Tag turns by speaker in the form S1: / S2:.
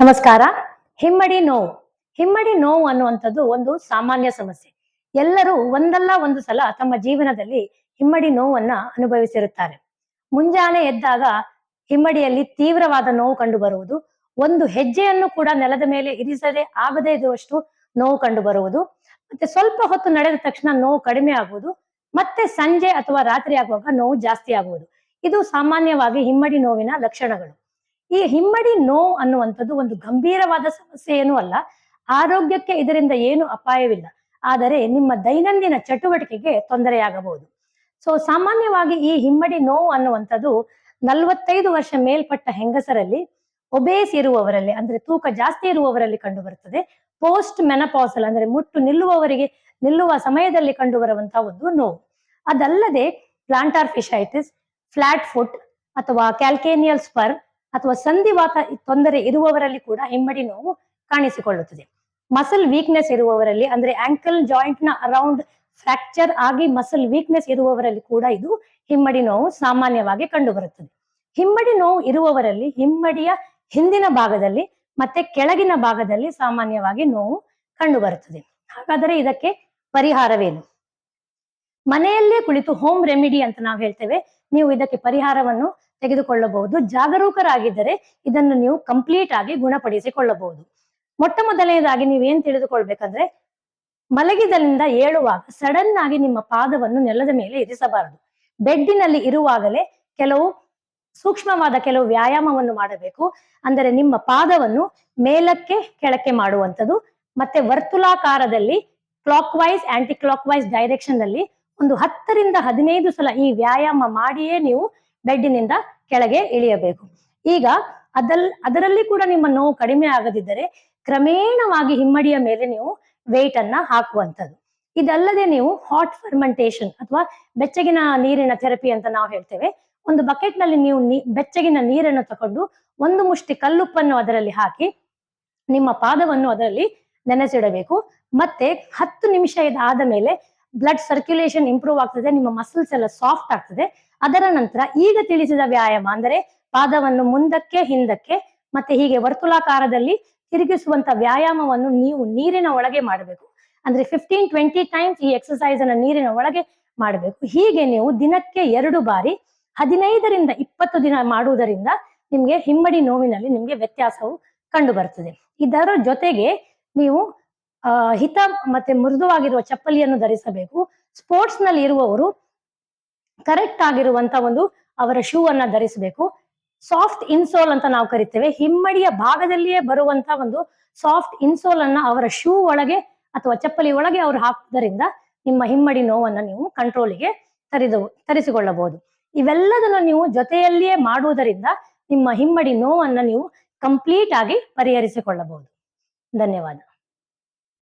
S1: ನಮಸ್ಕಾರ. ಹಿಮ್ಮಡಿ ನೋವು. ಹಿಮ್ಮಡಿ ನೋವು ಅನ್ನುವಂಥದ್ದು ಒಂದು ಸಾಮಾನ್ಯ ಸಮಸ್ಯೆ. ಎಲ್ಲರೂ ಒಂದಲ್ಲ ಒಂದು ಸಲ ತಮ್ಮ ಜೀವನದಲ್ಲಿ ಹಿಮ್ಮಡಿ ನೋವನ್ನ ಅನುಭವಿಸಿರುತ್ತಾರೆ. ಮುಂಜಾನೆ ಎದ್ದಾಗ ಹಿಮ್ಮಡಿಯಲ್ಲಿ ತೀವ್ರವಾದ ನೋವು ಕಂಡು ಬರುವುದು ಒಂದು ಹೆಜ್ಜೆಯನ್ನು ಕೂಡ ನೆಲದ ಮೇಲೆ ಇರಿಸದೆ ಆಗದೇ ಇರುವಷ್ಟು ನೋವು ಕಂಡು ಮತ್ತೆ ಸ್ವಲ್ಪ ಹೊತ್ತು ನಡೆದ ತಕ್ಷಣ ನೋವು ಕಡಿಮೆ ಆಗುವುದು. ಮತ್ತೆ ಸಂಜೆ ಅಥವಾ ರಾತ್ರಿ ಆಗುವಾಗ ನೋವು ಜಾಸ್ತಿ ಆಗುವುದು. ಇದು ಸಾಮಾನ್ಯವಾಗಿ ಹಿಮ್ಮಡಿ ನೋವಿನ ಲಕ್ಷಣಗಳು. ಈ ಹಿಮ್ಮಡಿ ನೋವು ಅನ್ನುವಂಥದ್ದು ಒಂದು ಗಂಭೀರವಾದ ಸಮಸ್ಯೆ ಏನೂ ಅಲ್ಲ. ಆರೋಗ್ಯಕ್ಕೆ ಇದರಿಂದ ಏನು ಅಪಾಯವಿಲ್ಲ. ಆದರೆ ನಿಮ್ಮ ದೈನಂದಿನ ಚಟುವಟಿಕೆಗೆ ತೊಂದರೆಯಾಗಬಹುದು. ಸೊ ಸಾಮಾನ್ಯವಾಗಿ ಈ ಹಿಮ್ಮಡಿ ನೋವು ಅನ್ನುವಂಥದ್ದು ನಲವತ್ತೈದು ವರ್ಷ ಮೇಲ್ಪಟ್ಟ ಹೆಂಗಸರಲ್ಲಿ, ಒಬೇಸ್ ಇರುವವರಲ್ಲಿ, ಅಂದ್ರೆ ತೂಕ ಜಾಸ್ತಿ ಇರುವವರಲ್ಲಿ ಕಂಡು ಬರುತ್ತದೆ ಪೋಸ್ಟ್ ಮೆನಪಾಸಲ್ ಅಂದ್ರೆ ಮುಟ್ಟು ನಿಲ್ಲುವವರಿಗೆ, ನಿಲ್ಲುವ ಸಮಯದಲ್ಲಿ ಕಂಡು ಬರುವಂತಹ ಒಂದು ನೋವು. ಅದಲ್ಲದೆ ಪ್ಲಾಂಟಾರ್ ಫಿಶೈಟಿಸ್ ಫ್ಲಾಟ್ ಫುಟ್ ಅಥವಾ ಕ್ಯಾಲ್ಕೇನಿಯಲ್ ಸ್ಪರ್ ಅಥವಾ ಸಂಧಿವಾತ ತೊಂದರೆ ಇರುವವರಲ್ಲಿ ಕೂಡ ಹಿಮ್ಮಡಿ ನೋವು ಕಾಣಿಸಿಕೊಳ್ಳುತ್ತದೆ. ಮಸಲ್ ವೀಕ್ನೆಸ್ ಇರುವವರಲ್ಲಿ, ಅಂದ್ರೆ ಆಂಕಲ್ ಜಾಯಿಂಟ್ನ ಅರೌಂಡ್ ಫ್ರಾಕ್ಚರ್ ಆಗಿ ಮಸಲ್ ವೀಕ್ನೆಸ್ ಇರುವವರಲ್ಲಿ ಕೂಡ ಇದು ಹಿಮ್ಮಡಿ ನೋವು ಸಾಮಾನ್ಯವಾಗಿ ಕಂಡುಬರುತ್ತದೆ. ಹಿಮ್ಮಡಿ ನೋವು ಇರುವವರಲ್ಲಿ ಹಿಮ್ಮಡಿಯ ಹಿಂದಿನ ಭಾಗದಲ್ಲಿ ಮತ್ತೆ ಕೆಳಗಿನ ಭಾಗದಲ್ಲಿ ಸಾಮಾನ್ಯವಾಗಿ ನೋವು ಕಂಡುಬರುತ್ತದೆ. ಹಾಗಾದರೆ ಇದಕ್ಕೆ ಪರಿಹಾರವೇನು? ಮನೆಯಲ್ಲೇ ಕುಳಿತು ಹೋಮ್ ರೆಮಿಡಿ ಅಂತ ನಾವು ಹೇಳ್ತೇವೆ. ನೀವು ಇದಕ್ಕೆ ಪರಿಹಾರವನ್ನು ತೆಗೆದುಕೊಳ್ಳಬಹುದು. ಜಾಗರೂಕರಾಗಿದ್ದರೆ ಇದನ್ನು ನೀವು ಕಂಪ್ಲೀಟ್ ಆಗಿ ಗುಣಪಡಿಸಿಕೊಳ್ಳಬಹುದು. ಮೊಟ್ಟ ಮೊದಲನೇದಾಗಿ ನೀವೇನ್ ತಿಳಿದುಕೊಳ್ಬೇಕಂದ್ರೆ ಮಲಗಿದಲ್ಲಿಂದ ಏಳುವಾಗ ಸಡನ್ ಆಗಿ ನಿಮ್ಮ ಪಾದವನ್ನು ನೆಲದ ಮೇಲೆ ಇರಿಸಬಾರದು. ಬೆಡ್ಡಿನಲ್ಲಿ ಇರುವಾಗಲೇ ಕೆಲವು ಸೂಕ್ಷ್ಮವಾದ ಕೆಲವು ವ್ಯಾಯಾಮವನ್ನು ಮಾಡಬೇಕು. ಅಂದರೆ ನಿಮ್ಮ ಪಾದವನ್ನು ಮೇಲಕ್ಕೆ ಕೆಳಕ್ಕೆ ಮಾಡುವಂಥದ್ದು, ಮತ್ತೆ ವರ್ತುಲಾಕಾರದಲ್ಲಿ clockwise anticlockwise direction ಅಲ್ಲಿ ಒಂದು ಹತ್ತರಿಂದ ಹದಿನೈದು ಸಲ ಈ ವ್ಯಾಯಾಮ ಮಾಡಿಯೇ ನೀವು ಬೆಡ್ಡಿನಿಂದ ಕೆಳಗೆ ಇಳಿಯಬೇಕು. ಈಗ ಅದಲ್, ಅದರಲ್ಲಿ ಕೂಡ ನಿಮ್ಮ ನೋವು ಕಡಿಮೆ ಆಗದಿದ್ದರೆ ಕ್ರಮೇಣವಾಗಿ ಹಿಮ್ಮಡಿಯ ಮೇಲೆ ನೀವು ವೆಯ್ಟ್ ಅನ್ನ ಹಾಕುವಂಥದ್ದು. ಇದಲ್ಲದೆ ನೀವು ಹಾಟ್ ಫರ್ಮೆಂಟೇಶನ್ ಅಥವಾ ಬೆಚ್ಚಗಿನ ನೀರಿನ ಥೆರಪಿ ಅಂತ ನಾವು ಹೇಳ್ತೇವೆ. ಒಂದು ಬಕೆಟ್ನಲ್ಲಿ ನೀವು ಬೆಚ್ಚಗಿನ ನೀರನ್ನು ತಕೊಂಡು ಒಂದು ಮುಷ್ಟಿ ಕಲ್ಲುಪ್ಪನ್ನು ಅದರಲ್ಲಿ ಹಾಕಿ ನಿಮ್ಮ ಪಾದವನ್ನು ಅದರಲ್ಲಿ ನೆನೆಸಿಡಬೇಕು. ಮತ್ತೆ ಹತ್ತು ನಿಮಿಷ ಇದಾದ ಮೇಲೆ ಬ್ಲಡ್ ಸರ್ಕ್ಯುಲೇಷನ್ ಇಂಪ್ರೂವ್ ಆಗ್ತದೆ, ನಿಮ್ಮ ಮಸಲ್ಸ್ ಎಲ್ಲ ಸಾಫ್ಟ್ ಆಗ್ತದೆ. ಅದರ ನಂತರ ಈಗ ತಿಳಿಸಿದ ವ್ಯಾಯಾಮ ಅಂದರೆ ಪಾದವನ್ನು ಮುಂದಕ್ಕೆ, ಹಿಂದಕ್ಕೆ ಮತ್ತೆ ಹೀಗೆ ವರ್ತುಲಾಕಾರದಲ್ಲಿ ತಿರುಗಿಸುವಂತ ವ್ಯಾಯಾಮವನ್ನು ನೀವು ನೀರಿನ ಒಳಗೆ ಮಾಡಬೇಕು. ಅಂದ್ರೆ ಫಿಫ್ಟೀನ್ ಟ್ವೆಂಟಿ ಟೈಮ್ಸ್ ಈ ಎಕ್ಸಸೈಸ್ ಅನ್ನ ನೀರಿನ ಒಳಗೆ ಮಾಡಬೇಕು. ಹೀಗೆ ನೀವು ದಿನಕ್ಕೆ ಎರಡು ಬಾರಿ ಹದಿನೈದರಿಂದ ಇಪ್ಪತ್ತು ದಿನ ಮಾಡುವುದರಿಂದ ನಿಮ್ಗೆ ಹಿಮ್ಮಡಿ ನೋವಿನಲ್ಲಿ ನಿಮ್ಗೆ ವ್ಯತ್ಯಾಸವು ಕಂಡು ಬರ್ತದೆ ಇದರ ಜೊತೆಗೆ ನೀವು ಹಿತ ಮತ್ತೆ ಮೃದುವಾಗಿರುವ ಚಪ್ಪಲಿಯನ್ನು ಧರಿಸಬೇಕು. ಸ್ಪೋರ್ಟ್ಸ್ನಲ್ಲಿ ಇರುವವರು ಕರೆಕ್ಟ್ ಆಗಿರುವಂತ ಒಂದು ಅವರ ಶೂ ಅನ್ನ ಧರಿಸಬೇಕು. ಸಾಫ್ಟ್ ಇನ್ಸೋಲ್ ಅಂತ ನಾವು ಕರಿತೇವೆ. ಹಿಮ್ಮಡಿಯ ಭಾಗದಲ್ಲಿಯೇ ಬರುವಂತ ಒಂದು ಸಾಫ್ಟ್ ಇನ್ಸೋಲ್ ಅನ್ನ ಅವರ ಶೂ ಒಳಗೆ ಅಥವಾ ಚಪ್ಪಲಿ ಒಳಗೆ ಅವರು ಹಾಕುವುದರಿಂದ ನಿಮ್ಮ ಹಿಮ್ಮಡಿ ನೋವನ್ನ ನೀವು ಕಂಟ್ರೋಲಿಗೆ ತರಿದು, ತರಿಸಿಕೊಳ್ಳಬಹುದು. ಇವೆಲ್ಲದನ್ನು ನೀವು ಜೊತೆಯಲ್ಲಿಯೇ ಮಾಡುವುದರಿಂದ ನಿಮ್ಮ ಹಿಮ್ಮಡಿ ನೋವನ್ನ ನೀವು ಕಂಪ್ಲೀಟ್ ಆಗಿ ಪರಿಹರಿಸಿಕೊಳ್ಳಬಹುದು. ಧನ್ಯವಾದ.